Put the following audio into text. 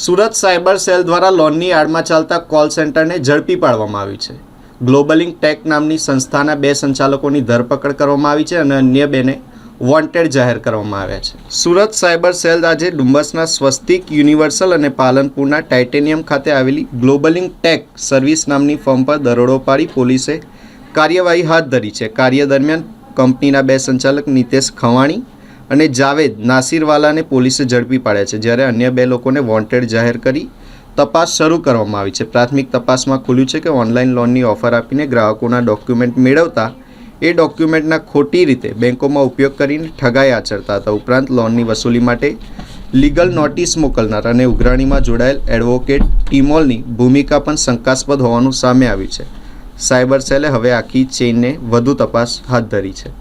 Surat cyber cell દ્વારા લોનની આડમાં ચાલતા કોલ સેન્ટરને ઝડપી પાડવામાં આવી છે. ગ્લોબલિંગ ટેક નામની સંસ્થાના બે સંચાલકોની ધરપકડ કરવામાં આવી છે અને અન્ય બેને વોન્ટેડ જાહેર કરવામાં આવ્યા છે. સુરત સાયબર સેલ આજે ડુમ્બસના સ્વસ્તિક યુનિવર્સલ અને પાલનપુરના ટાઇટેનિયમ ખાતે આવેલી ગ્લોબલિંગ ટેક સર્વિસ નામની ફર્મ પર દરોડો પાડી પોલીસે કાર્યવાહી હાથ ધરી છે. કાર્ય દરમિયાન કંપનીના બે સંચાલક નિતેશ ખવાણી અને જાવેદ નાસિરવાલાને પોલીસે ઝડપી પાડ્યા છે. જ્યારે અન્ય બે લોકોને વોન્ટેડ જાહેર કરી તપાસ શરૂ કરવામાં આવી છે. પ્રાથમિક તપાસમાં ખુલ્યું છે કે ઓનલાઈન લોનની ઓફર આપીને ગ્રાહકોના ડોક્યુમેન્ટ મેળવતા એ ડોક્યુમેન્ટના ખોટી રીતે બેંકોમાં ઉપયોગ કરીને ઠગાઈ આચરતા હતા. ઉપરાંત લોનની વસૂલી માટે લીગલ નોટિસ મોકલનાર અને ઉઘરાણીમાં જોડાયેલ એડવોકેટ ટીમોલની ભૂમિકા પણ શંકાસ્પદ હોવાનું સામે આવ્યું છે. સાયબર સેલે હવે આખી ચેઇનને વધુ તપાસ હાથ ધરી છે.